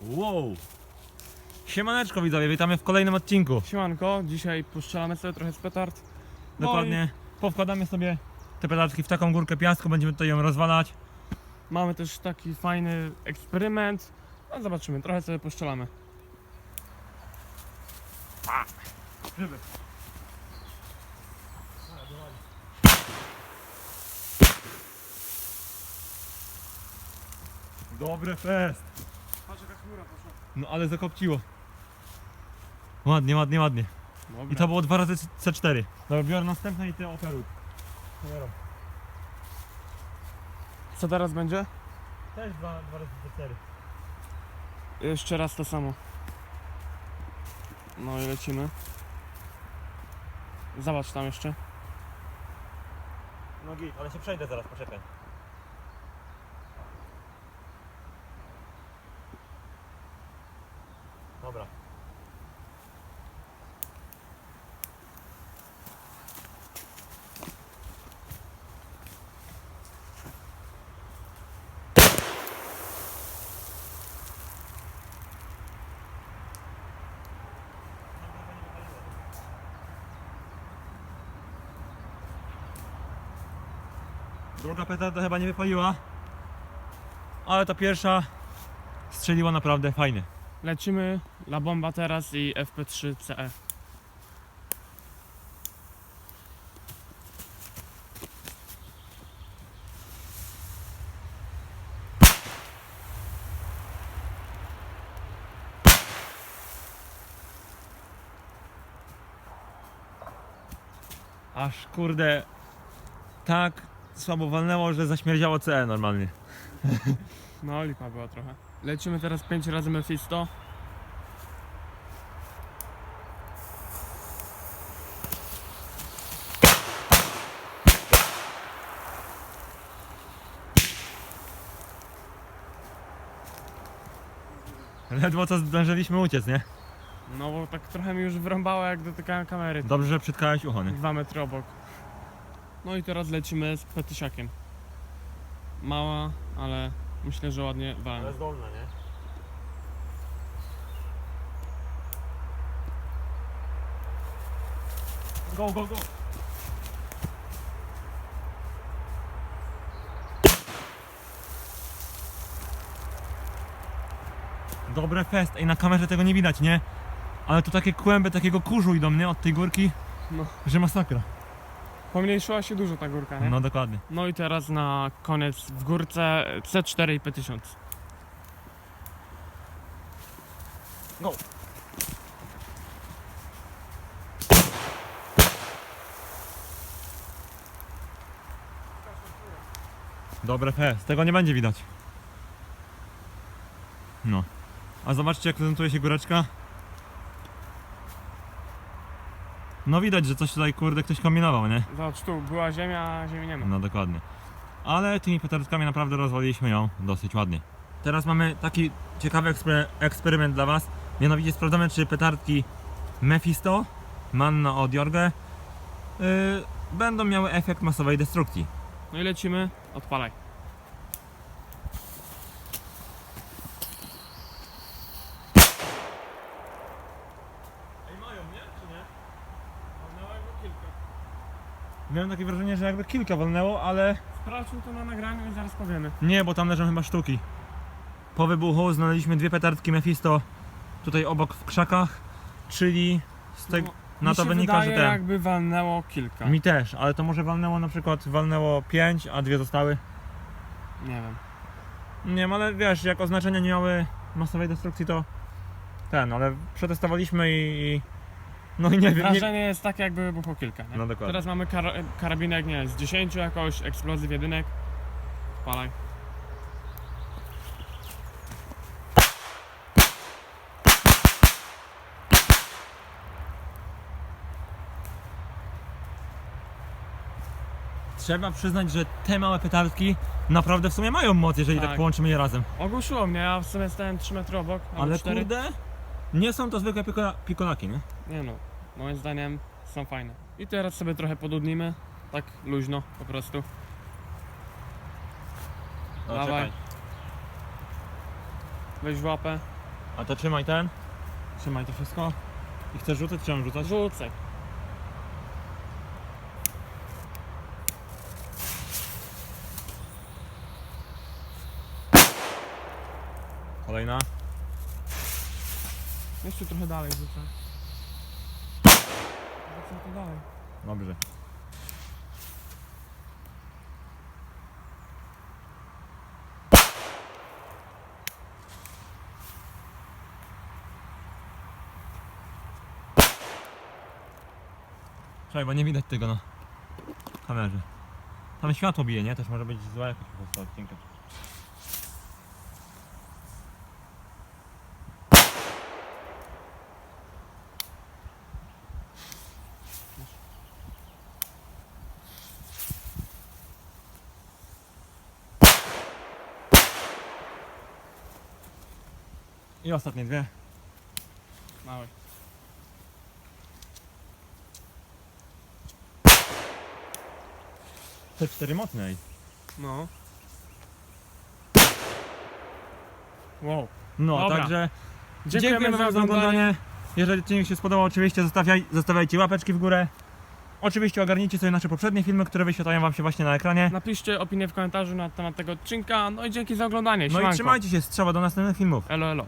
Wow! Siemaneczko widzowie, witamy w kolejnym odcinku. Siemanko, dzisiaj postrzelamy sobie trochę z petard. No Dokładnie. Powkładamy sobie te pedałki w taką górkę piasku, będziemy tutaj ją rozwalać. i Mamy też taki fajny eksperyment. No zobaczymy, trochę sobie postrzelamy. Dobry fest. No ale zakopciło. Ładnie, ładnie, ładnie. Dobra. I to było dwa razy C4. Dobra, biorę następne i ty operuj. Kamerą. Co teraz będzie? Też dwa, dwa razy C4. Jeszcze raz to samo. No i lecimy. Zobacz tam jeszcze. No git, ale się przejdę zaraz, poczekaj. Dobra. Druga petarda chyba nie wypaliła. Ale ta pierwsza strzeliła naprawdę fajnie. Lecimy La Bomba teraz i FP3 CE. Aż kurde tak słabo walnęło, że zaśmierdziało CE normalnie. No lipa była trochę. Lecimy teraz 5 razy Mephisto. Ledwo co zdążyliśmy uciec, nie? No bo tak trochę mi już wrąbało jak dotykałem kamery. Dobrze, że przytkałeś ucho, nie? Dwa metry obok. No i teraz lecimy z petysiakiem. Mała, ale myślę, że ładnie walna. zdolna, nie? Go, go, go! Dobre fest, ej na kamerze tego nie widać, nie? Ale tu takie kłęby takiego kurzu idą, nie? Od tej górki, No. że masakra. Pomniejszyła się dużo ta górka, nie? No dokładnie. No i teraz na koniec w górce C4 i P1000. Go! Dobre fest, tego nie będzie widać. No. A zobaczcie jak prezentuje się góreczka. No widać, że coś tutaj kurde ktoś kombinował, nie? Zobacz, tu była ziemia, a ziemi nie ma. No dokładnie. Ale tymi petardkami naprawdę rozwaliliśmy ją dosyć ładnie. Teraz mamy taki ciekawy ekspery- eksperyment dla Was. Mianowicie sprawdzamy, czy petardki Mephisto, Manna od Jorge yy, będą miały efekt masowej destrukcji. No i lecimy, odpalaj. Ej, mają, nie? Czy nie? kilka. Miałem takie wrażenie, że jakby kilka walnęło, ale Sprawdźmy to na nagraniu i zaraz powiemy. nie, bo tam leżą chyba sztuki. Po wybuchu znaleźliśmy dwie petardki Mephisto tutaj obok w krzakach, czyli z tego... No, na mi to się wynika, wydaje, że ten... jakby walnęło kilka. Mi też, ale to może walnęło na przykład, walnęło 5, a dwie zostały. Nie wiem. Nie wiem, ale wiesz, jak oznaczenia nie miały masowej destrukcji, to ten, ale przetestowaliśmy i... i- No i nie wiem, nie... Wrażenie jest takie, jakby wybuchło kilka. Nie? No dokładnie. Teraz mamy kar karabinek, nie z 10 jakoś, eksplozyw jedynek. Odpalaj. Trzeba przyznać, że te małe petardki naprawdę w sumie mają moc, jeżeli tak, Tak. połączymy je razem. Ogłuszyło mnie, ja w sumie stałem 3 metry obok, albo Ale 4. kurde, nie są to zwykłe pikola pikolaki, nie? Nie no, moim zdaniem są fajne. I teraz sobie trochę podudnimy, tak luźno po prostu. No, Dawaj. czekaj. Weź w łapę. A to trzymaj ten. Trzymaj to wszystko. I chcesz rzucać, czy mam rzucać? Rzucaj. Kolejna. Jeszcze trochę dalej rzucę. Dobrze. Czekaj, bo nie widać tego na kamerze. Tam światło bije, nie? Też może być zła jakoś po prostu odcinka. I ostatnie dwie. Mały. Te cztery mocnej. No. Wow. No, Dobra. także Dziękujemy, Dziękujemy za oglądanie. Jeżeli odcinek się spodobał, oczywiście zostawiaj, zostawiajcie łapeczki w górę. Oczywiście ogarnijcie sobie nasze poprzednie filmy, które wyświetlają Wam się właśnie na ekranie. Napiszcie opinię w komentarzu na temat tego odcinka. No i dzięki za oglądanie. No i Siemanko. trzymajcie się, strzała do następnych filmów. Elo, elo.